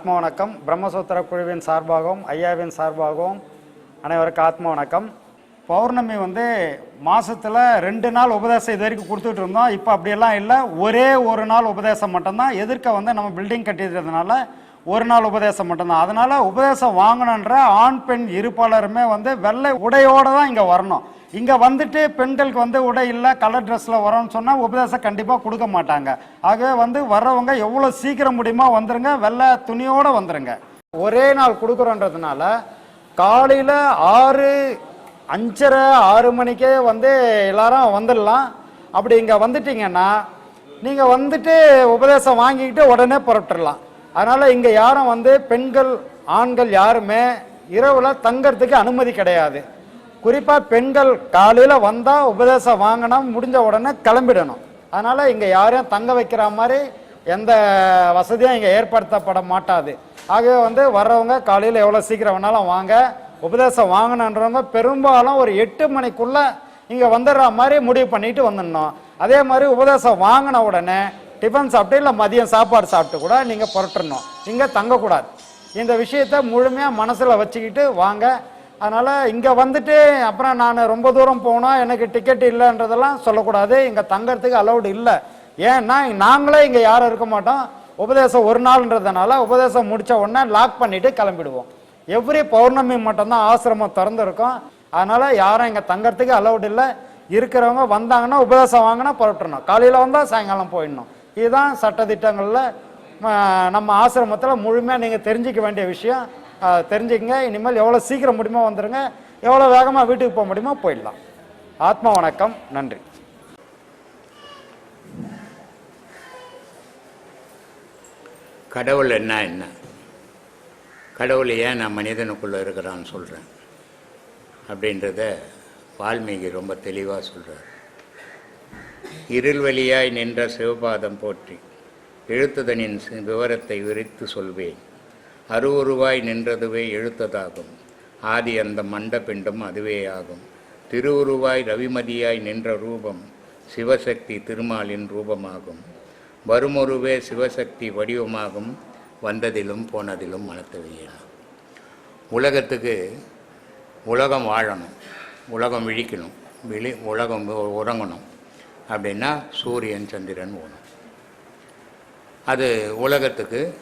ஆத்ம வணக்கம். பிரம்மசூத்திர குழுவின் சார்பாகவும் ஐயாவின் சார்பாகவும் அனைவருக்கும் ஆத்ம வணக்கம். பௌர்ணமி வந்து மாதத்தில் ரெண்டு நாள் உபதேசம் இது வரைக்கும் கொடுத்துட்டு இருந்தோம். இப்போ அப்படியெல்லாம் இல்லை. ஒரே ஒரு நாள் உபதேசம் மட்டும்தான். எதிர்க்க வந்து நம்ம பில்டிங் கட்டிடுறதுனால ஒரு நாள் உபதேசம் மட்டும்தான். அதனால் உபதேசம் வாங்கணுன்ற ஆண் பெண் இருப்பாளருமே வந்து வெள்ளை உடையோடு தான் இங்கே வரணும். இங்கே வந்துட்டு பெண்களுக்கு வந்து உடை இல்லை கலர் ட்ரெஸ்ஸில் வரோம்னு சொன்னால் உபதேசம் கண்டிப்பாக கொடுக்க மாட்டாங்க. ஆகவே வந்து வர்றவங்க எவ்வளோ சீக்கிரம் முடியுமோ வந்துருங்க வெள்ளை துணியோடு வந்துருங்க. ஒரே நாள் கொடுக்குறோன்றதுனால காலையில் ஆறு அஞ்சரை ஆறு மணிக்கே வந்து எல்லாரும் வந்துடலாம். அப்படி இங்கே வந்துட்டீங்கன்னா நீங்கள் வந்துட்டு உபதேசம் வாங்கிக்கிட்டு உடனே புறப்பட்டுடலாம். அதனால் இங்கே யாரும் வந்து பெண்கள் ஆண்கள் யாருமே இரவில் தங்கறதுக்கு அனுமதி கிடையாது. குறிப்பாக பெண்கள் காலையில் வந்தால் உபதேசம் வாங்கினா முடிஞ்ச உடனே கிளம்பிடணும். அதனால் இங்கே யாரையும் தங்க வைக்கிற மாதிரி எந்த வசதியும் இங்கே ஏற்படுத்தப்பட மாட்டாது. ஆகவே வந்து வர்றவங்க காலையில் எவ்வளோ சீக்கிரம் வேணாலும் வாங்க உபதேசம் வாங்கணுன்றவங்க பெரும்பாலும் ஒரு எட்டு மணிக்குள்ளே இங்கே வந்துடுற மாதிரி முடிவு பண்ணிட்டு வந்துடணும். அதே மாதிரி உபதேசம் வாங்கின உடனே டிஃபன் சாப்பிட்டு இல்லை மதியம் சாப்பாடு சாப்பிட்டு கூட நீங்கள் புரட்டணும். இங்கே தங்கக்கூடாது. இந்த விஷயத்த முழுமையாக மனசில் வச்சுக்கிட்டு வாங்க. அதனால் இங்கே வந்துட்டு அப்புறம் நான் ரொம்ப தூரம் போனால் எனக்கு டிக்கெட் இல்லைன்றதெல்லாம் சொல்லக்கூடாது. இங்கே தங்கறதுக்கு அலௌடு இல்லை. ஏன்னா நாங்களே இங்கே யாரும் இருக்க மாட்டோம். உபதேசம் ஒரு நாள்ன்றதுனால உபதேசம் முடித்த உடனே லாக் பண்ணிவிட்டு கிளம்பிடுவோம். எவ்ரி பௌர்ணமி மட்டும்தான் ஆசிரமம் திறந்துருக்கும். அதனால் யாரும் இங்கே தங்கறதுக்கு அலௌடு இல்லை. இருக்கிறவங்க வந்தாங்கன்னா உபதேசம் வாங்கினா புறப்பட்டுணும் காலையில் வந்தால் சாயங்காலம் போயிடணும். இதுதான் சட்டத்திட்டங்களில் நம்ம ஆசிரமத்தில் முழுமையாக நீங்கள் தெரிஞ்சிக்க வேண்டிய விஷயம். தெரிஞ்சுக்கங்க. இனிமேல் எவ்வளோ சீக்கிரம் முடியுமோ வந்துடுங்க எவ்வளோ வேகமாக வீட்டுக்கு போக முடியுமோ போயிடலாம். ஆத்மா வணக்கம். நன்றி. கடவுள் என்ன என்ன? கடவுள் ஏன் நான் மனிதனுக்குள்ளே இருக்கிறான்னு சொல்கிறேன் அப்படின்றத வால்மீகி ரொம்ப தெளிவாக சொல்கிறார் இருள் வழியாய் நின்ற சிவபாதம் போற்றி எழுத்துதனின் விவரத்தை விரித்து சொல்வேன். அருவுருவாய் நின்றதுவே எழுத்ததாகும். ஆதி அந்த மண்டபிண்டம் அதுவே ஆகும் திருவுருவாய் ரவிமதியாய் நின்ற ரூபம் சிவசக்தி திருமாலின் ரூபமாகும். வருமொருவே சிவசக்தி வடிவமாகும் வந்ததிலும் போனதிலும் மனத்தவையேனும் உலகத்துக்கு உலகம் வாழணும் உலகம் விழிக்கணும் விழி உலகம் உறங்கணும். அப்படின்னா சூரியன் சந்திரன் ஓணும். அது உலகத்துக்கு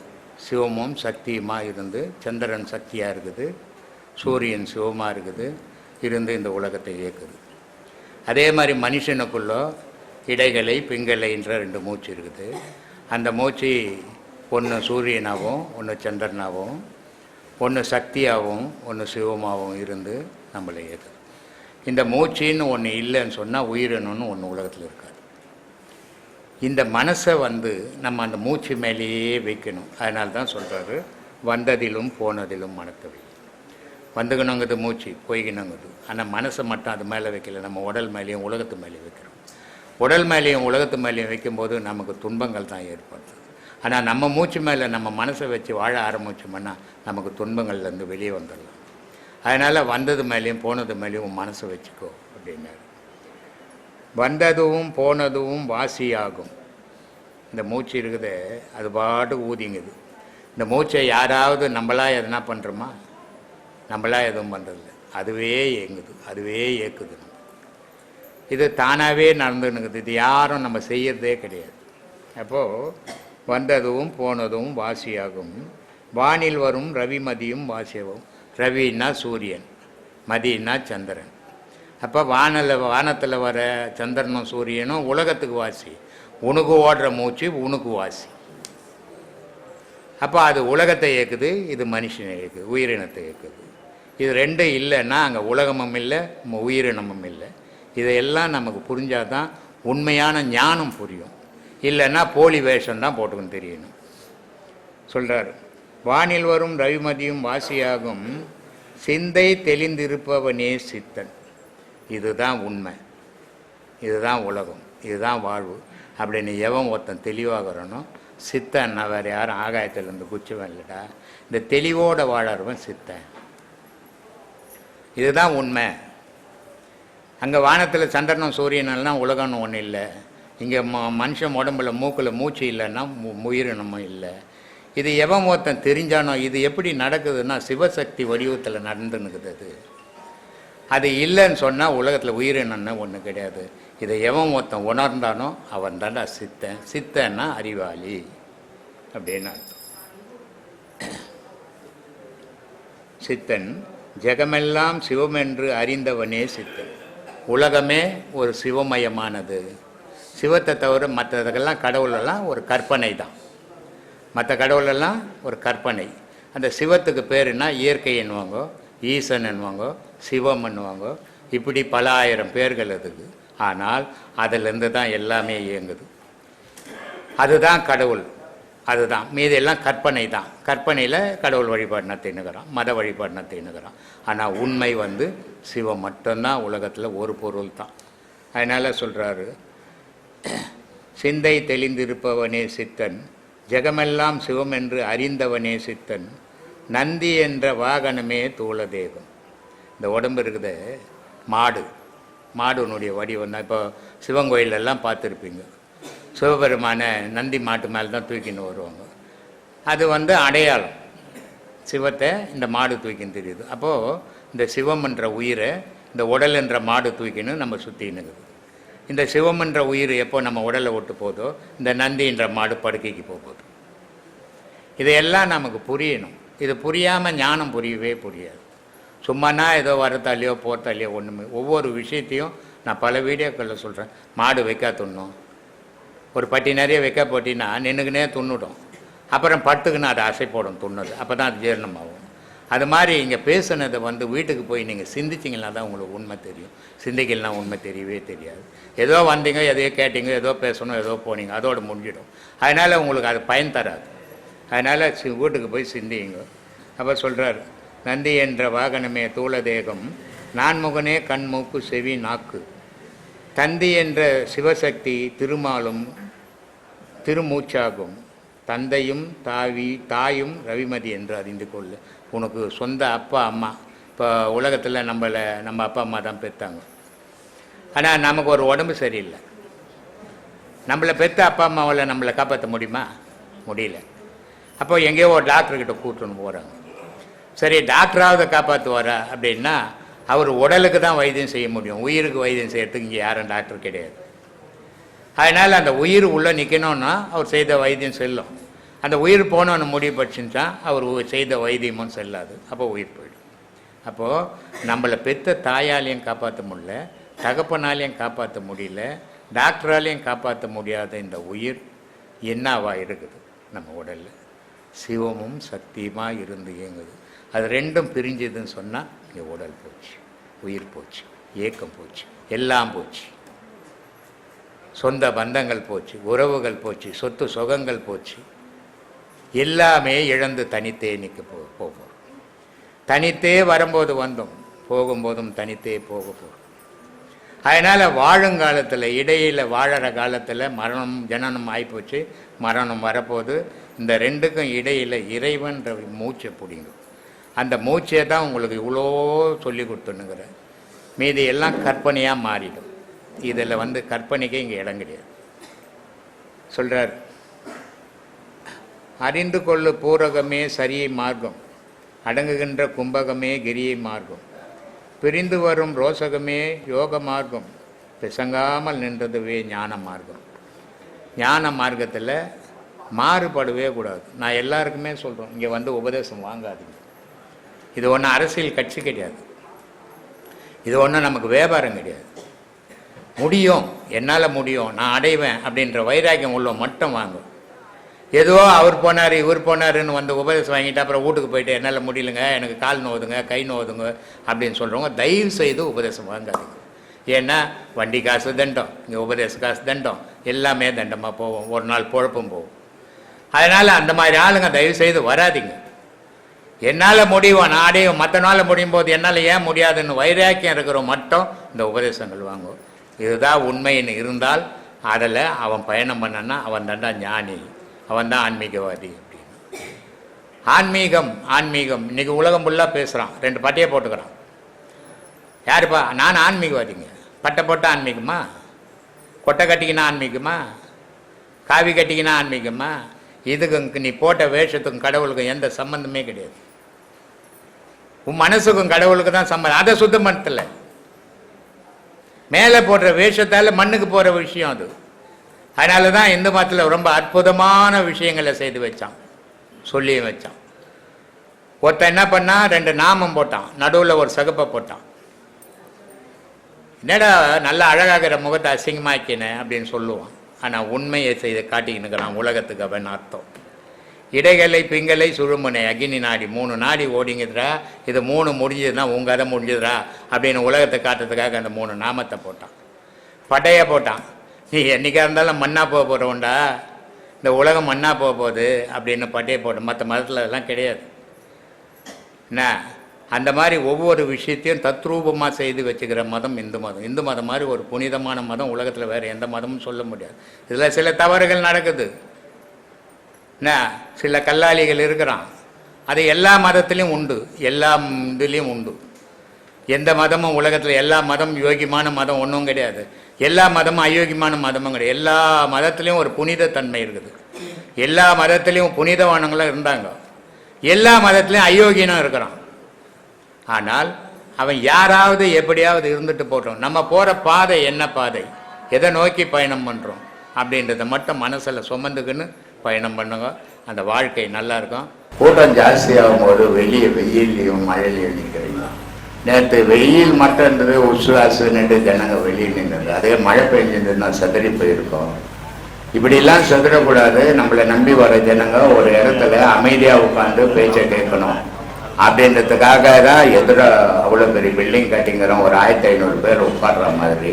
சிவமும் சக்தியுமாக இருந்து சந்திரன் சக்தியாக இருக்குது சூரியன் சிவமாக இருக்குது இருந்து இந்த உலகத்தை இயக்குது. அதே மாதிரி மனுஷனுக்குள்ளே இடைகளை பிங்கலைன்ற ரெண்டு மூச்சு இருக்குது. அந்த மூச்சு ஒன்று சூரியனாகவும் ஒன்று சந்திரனாகவும் ஒன்று சக்தியாகவும் ஒன்று சிவமாகவும் இருந்து நம்மளை இயக்குது. இந்த மூச்சின்னு ஒன்று இல்லைன்னு சொன்னால் உயிரினம்னு ஒன்று உலகத்தில் இருக்காது. இந்த மனசை வந்து நம்ம அந்த மூச்சு மேலேயே வைக்கணும். அதனால தான் சொல்கிறாரு வந்ததிலும் போனதிலும் மனத்தவை. வந்துக்கணுங்கிறது மூச்சு போய்கணுங்கிறது ஆனால் மனசை மட்டும் அது மேலே வைக்கல நம்ம உடல் மேலேயும் உலகத்து மேலேயும் வைக்கிறோம். உடல் மேலேயும் உலகத்து மேலேயும் வைக்கும்போது நமக்கு துன்பங்கள் தான் ஏற்படுது ஆனால் நம்ம மூச்சு மேலே நம்ம மனசை வச்சு வாழ ஆரம்பித்தோம்னா நமக்கு துன்பங்கள்லேருந்து வெளியே வந்துடலாம். அதனால் வந்தது மேலேயும் போனது மேலேயும் உன் மனசை வச்சுக்கோ அப்படின்னாரு. வந்ததும் போனதும் வாசியாகும். இந்த மூச்சு இருக்குது அது பாட்டு ஊதிங்குது. இந்த மூச்சை யாராவது நம்மளா எதனா பண்ணுறோமா நம்மளா எதுவும் பண்ணுறதில்ல அதுவே இயங்குது அதுவே இயக்குது இது தானாகவே நடந்துன்னுக்குது. இது யாரும் நம்ம செய்யறதே கிடையாது. அப்போது வந்ததும் போனதும் வாசியாகும். வானில் வரும் ரவி மதியும் வாசியவும். ரவின்னா சூரியன் மதினா சந்திரன். அப்போ வானில் வானத்தில் வர சந்திரனும் சூரியனும் உலகத்துக்கு வாசி. உனக்கு ஓடுற மூச்சு உனக்கு வாசி. அப்போ அது உலகத்தை இயக்குது இது மனுஷனை இயக்குது உயிரினத்தை இயக்குது. இது ரெண்டும் இல்லைன்னா அங்கே உலகமும் இல்லை உயிரினமும் இல்லை. இதையெல்லாம் நமக்கு புரிஞ்சால் தான் உண்மையான ஞானம் புரியும். இல்லைன்னா போலி வேஷம் தான் போட்டுக்கணும் தெரியணும். சொல்கிறார் வானில் வரும் ரவிமதியும் வாசியாகும். சிந்தை தெளிந்திருப்பவனே சித்தன். இதுதான் உண்மை. இதுதான் உலகம். இதுதான் வாழ்வு. அப்படின்னு எவன் ஒருத்தன் தெளிவாகிறனோ சித்தன்னா வேறு யாரும் ஆகாயத்திலேருந்து குச்சிவன் இல்லைடா. இந்த தெளிவோட வாழறவன் சித்தன். இதுதான் உண்மை. அங்கே வானத்தில் சந்திரனும் சூரியனெல்லாம் உலகம்னு ஒன்றும் இல்லை. இங்கே ம மனுஷன் உடம்புல மூக்கில் மூச்சு இல்லைன்னா மு உயிரினமும் இல்லை. இது எவன் ஒருத்தன் தெரிஞ்சானோ இது எப்படி நடக்குதுன்னா சிவசக்தி வடிவத்தில் நடந்துன்னுக்குது அது. அது இல்லைன்னு சொன்னால் உலகத்தில் உயிரினம்னு ஒன்று கிடையாது. இதை எவன் ஒருத்தன் உணர்ந்தானோ அவன் தான்டா சித்தன். சித்தன்னா அறிவாளி. அப்படின்னு அர்த்தம். சித்தன் ஜெகமெல்லாம் சிவம் என்று அறிந்தவனே சித்தன். உலகமே ஒரு சிவமயமானது. சிவத்தை தவிர மற்றதுக்கெல்லாம் கடவுளெல்லாம் ஒரு கற்பனை தான். மற்ற கடவுளெல்லாம் ஒரு கற்பனை. அந்த சிவத்துக்கு பேர் என்ன? இயற்கை என்னுவாங்கோ ஈசன் என்னுவாங்கோ சிவம் பண்ணுவாங்க. இப்படி பல ஆயிரம் பேர்கள் அதுக்கு ஆனால் அதிலிருந்து தான் எல்லாமே இயங்குது. அதுதான் கடவுள். அதுதான். மீதி எல்லாம் கற்பனை தான். கற்பனையில் கடவுள் வழிபாடுனா தின்னுக்கிறான் மத வழிபாடுனா தின்னுக்கிறான் ஆனால் உண்மை வந்து சிவம் மட்டும்தான் உலகத்தில் ஒரு பொருள் தான். அதனால் சொல்கிறாரு சிந்தை தெளிந்திருப்பவனே சித்தன் ஜெகமெல்லாம் சிவம் என்று அறிந்தவனே சித்தன் நந்தி என்ற வாகனமே தூளதேகம் இந்த உடம்பு இருக்குது மாடு. மாடுனுடைய வடிவம் தான் இப்போ சிவன் கோயிலெல்லாம் பார்த்துருப்பீங்க. சிவபெருமான நந்தி மாட்டு மேலே தான் தூக்கின்னு வருவாங்க. அது வந்து அடையாளம். சிவத்தை இந்த மாடு தூக்கின்னு தெரியுது. அப்போது இந்த சிவம் என்ற உயிரை இந்த உடல் என்ற மாடு தூக்கின்னு நம்ம சுற்றினுக்குது இந்த சிவம் என்ற உயிர் எப்போ நம்ம உடலை விட்டு போதோ இந்த நந்தி என்ற மாடு படுக்கைக்கு போகுது. இதையெல்லாம் நமக்கு புரியணும். இது புரியாமல் ஞானம் புரியவே புரியாது. சும்மானா ஏதோ வரத்தாலையோ போத்தாலையோ ஒன்றுமே ஒவ்வொரு விஷயத்தையும் நான் பல வீடியோக்களில் சொல்கிறேன் மாடு வைக்கா துண்ணும். ஒரு பட்டி நிறைய வைக்க போட்டினா நின்றுக்குனே துண்ணுடும். அப்புறம் பட்டுக்குன்னு அது அசை போடும் துண்ணுது. அப்போ தான் அது ஜீரணமாகும். அது மாதிரி இங்கே பேசுனதை வந்து வீட்டுக்கு போய் நீங்கள் சிந்திச்சிங்கன்னா தான் உங்களுக்கு உண்மை தெரியும். சிந்திக்கலாம் உண்மை தெரியவே தெரியாது. ஏதோ வந்தீங்க எதையோ கேட்டீங்க ஏதோ பேசணும் ஏதோ போனீங்க அதோட முடிஞ்சிடும். அதனால் உங்களுக்கு அது பயன் தராது. அதனால் சி வீட்டுக்கு போய் சிந்திங்க. அப்போ சொல்கிறாரு நந்தி என்ற வாகனமே தூளதேகம். நான்முகனே கண் மூக்கு செவி நாக்கு. தந்தி என்ற சிவசக்தி திருமாலும் திருமூச்சாகும். தந்தையும் தாவி தாயும் ரவிமதி என்று அறிந்து கொள்ளு. உனக்கு சொந்த அப்பா அம்மா. இப்போ உலகத்தில் நம்மளை நம்ம அப்பா அம்மா தான் பெற்றாங்க ஆனால் நமக்கு ஒரு உடம்பு சரியில்லை. நம்மளை பெற்ற அப்பா அம்மாவில் நம்மளை காப்பாற்ற முடியுமா? முடியல. அப்போ எங்கேயோ ஒரு டாக்டர்கிட்ட கூட்டுன்னு போகிறாங்க சரி டாக்டராவது காப்பாற்றுவாரா அப்படின்னா அவர் உடலுக்கு தான் வைத்தியம் செய்ய முடியும். உயிருக்கு வைத்தியம் செய்யறதுக்கு இங்கே யாரும் டாக்டர் கிடையாது. அதனால் அந்த உயிர் உள்ளே நிற்கணும்னா அவர் செய்த வைத்தியம் செல்லும். அந்த உயிர் போனோன்னு முடிவு பட்டுச்சுன்னா அவர் செய்த வைத்தியமும் செல்லாது. அப்போ உயிர் போயிடும். அப்போது நம்மளை பெற்ற தாயாலையும் காப்பாற்ற முடியல தகப்பனாலையும் காப்பாற்ற முடியல டாக்டராலையும் காப்பாற்ற முடியாத இந்த உயிர் என்னவா இருக்குது? நம்ம உடலில். சிவமும் சக்தியுமாக இருந்து இயங்குது. அது ரெண்டும் பிரிஞ்சுதுன்னு சொன்னால் இங்கே உடல் போச்சு உயிர் போச்சு ஏக்கம் போச்சு எல்லாம் போச்சு. சொந்த பந்தங்கள் போச்சு உறவுகள் போச்சு சொத்து சுகங்கள் போச்சு. எல்லாமே இழந்து தனித்தே நிற்க போ போகும். தனித்தே வரும்போது வந்தோம் போகும்போதும் தனித்தே போக போகும் அதனால் வாழுங்காலத்தில் இடையில் வாழற காலத்தில் மரணம் ஜனனம் ஆகிப்போச்சு மரணம் வரப்போது இந்த ரெண்டுக்கும் இடையில் இறைவன்ற மூச்சை பிடிங்கும். அந்த மூச்சையை தான் உங்களுக்கு இவ்வளோ சொல்லி கொடுத்துனுங்கிறேன் மீதி எல்லாம் கற்பனையாக மாறிடும். இதில் வந்து கற்பனைக்கே இங்கே இடம் கிடையாது. சொல்கிறார் அறிந்து கொள்ளு பூரகமே சரியை மார்க்கம். அடங்குகின்ற கும்பகமே கிரியை மார்க்கம். பிரிந்து வரும் ரோசகமே யோக மார்க்கம். பிசங்காமல் நின்றதுவே ஞான மார்க்கம். ஞான மார்க்கத்தில் மாறுபடவே கூடாது. நான் எல்லாருக்குமே சொல்கிறோம் இங்கே வந்து உபதேசம் வாங்காதீங்க. இது ஒன்றும் அரசியல் கட்சி கிடையாது. இது ஒன்றும் நமக்கு வியாபாரம் கிடையாது. முடியும். என்னால் முடியும். நான் அடைவேன் அப்படின்ற வைராக்கியம் உள்ள மட்டும் வாங்கும். ஏதோ அவர் போனார் இவர் போனாருன்னு வந்து உபதேசம் வாங்கிட்டு அப்புறம் வீட்டுக்கு போயிட்டு என்னால் முடியலங்க எனக்கு கால் நோதுங்க கை நோதுங்க அப்படின்னு சொல்கிறவங்க தயவு செய்து உபதேசம் வாங்காதீங்க. ஏன்னா வண்டி காசு தண்டம். இங்கே உபதேச காசு தண்டம். எல்லாமே தண்டமாக போவோம் ஒரு நாள் பொழப்பும் போகும். அதனால் அந்த மாதிரி ஆளுங்க தயவு செய்து வராதீங்க. என்னால் முடியும்? நாடே மற்ற நாள் முடியும் போது என்னால் ஏன் முடியாதுன்னு வைராக்கியம் இருக்கிற மட்டும் இந்த உபதேசங்கள் வாங்குவோம் இதுதான் உண்மைன்னு இருந்தால் அதில் அவன் பயணம் பண்ணனா அவன் தாண்டா ஞானி அவன் தான் ஆன்மீகவாதி அப்படின்னு. ஆன்மீகம் ஆன்மீகம். இன்னைக்கு உலகம் ஃபுல்லாக பேசுகிறான் ரெண்டு பட்டையை போட்டுக்கிறான். யாருப்பா? நான் ஆன்மீகவாதிங்க. பட்டை போட்ட ஆன்மீகமா? கொட்டை கட்டிக்கினா ஆன்மீகமா? காவி கட்டிக்கினா ஆன்மீகமா? இதுக்கு நீ போட்ட வேஷத்துக்கும் கடவுளுக்கும் எந்த சம்மந்தமே கிடையாது. உன் மனசுக்கும் கடவுளுக்கு தான் சம்பந்தம். அதை சுத்தம் பண்ணல மேலே போடுற வேஷத்தால் மண்ணுக்கு போகிற விஷயம் அது. அதனால தான் இந்து மதத்தில் ரொம்ப அற்புதமான விஷயங்களை செய்து வச்சான். சொல்லியும் வச்சான். ஒருத்தன் என்ன பண்ணான் ரெண்டு நாமம் போட்டான். நடுவில் ஒரு சகப்பை போட்டான். என்னடா நல்லா அழகாகிற முகத்தை அசிங்கமாக்கினேன் அப்படின்னு சொல்லுவான். ஆனால் உண்மையை செய்து காட்டிக்கினுக்கிறான் உலகத்துக்கு அவன் அர்த்தம். இடைகளை பிங்களை சுழுமுனை அக்னி நாடி மூணு நாடி ஓடிங்குதுடா. இது மூணு முடிஞ்சதுன்னா உங்கள் அதை முடிஞ்சதுரா அப்படின்னு உலகத்தை காட்டுறதுக்காக அந்த மூணு நாமத்தை போட்டான். பட்டைய போட்டான். நீ என்றைக்காக இருந்தாலும் மண்ணா போக போகிறவன்டா இந்த உலகம் மண்ணா போக போகுது அப்படின்னு பட்டையை போட்டோம் மற்ற மதத்தில் அதெல்லாம் கிடையாது. என்ன? அந்த மாதிரி ஒவ்வொரு விஷயத்தையும் தத்ரூபமாக செய்து வச்சுக்கிற மதம் இந்து மதம். இந்து மதம் மாதிரி ஒரு புனிதமான மதம் உலகத்தில் வேறு எந்த மதமும் சொல்ல முடியாது. இதில் சில தவறுகள் நடக்குது. என்ன? சில கல்லாளிகள் இருக்கிறான். அது எல்லா மதத்துலேயும் உண்டு. எல்லா இதுலேயும் உண்டு. எந்த மதமும் உலகத்தில் எல்லா மதம் யோகியமான மதம் ஒன்றும் கிடையாது. எல்லா மதமும் அயோக்கியமான மதமும் கிடையாது. எல்லா மதத்துலேயும் ஒரு புனித தன்மை இருக்குது. எல்லா மதத்துலேயும் புனிதவானங்களாக இருந்தாங்க. எல்லா மதத்துலேயும் அயோக்கியனும் இருக்கிறான். ஆனால் அவன் யாராவது எப்படியாவது இருந்துட்டு போட்டோம். நம்ம போகிற பாதை என்ன பாதை? எதை நோக்கி பயணம் பண்ணுறோம் அப்படின்றத மட்டும் மனசில் சுமந்துக்குன்னு பயணம் பண்ணுங்க. அந்த வாழ்க்கை நல்லா இருக்கும் கூட்டம் ஜாஸ்தியாகும் போது வெளியே வெயிலையும் மழையிலையும் நிற்கிறீங்க நேற்று வெயில் மட்டும்ன்றது நின்று ஜனங்க வெளியே நின்றது. அதே மழை பெஞ்சிருந்ததுன்னா செதறி போயிருக்கோம். இப்படிலாம் சதுரக்கூடாது நம்மளை நம்பி வர ஜனங்க ஒரு இடத்துல அமைதியாக உட்காந்து பேச்சை கேட்கணும். அப்படின்றதுக்காக தான் எதிர அவ்வளோ பெரிய பில்டிங் கட்டிங்கிறோம். ஒரு ஆயிரத்தி ஐநூறு பேர் உட்கார்ற மாதிரி.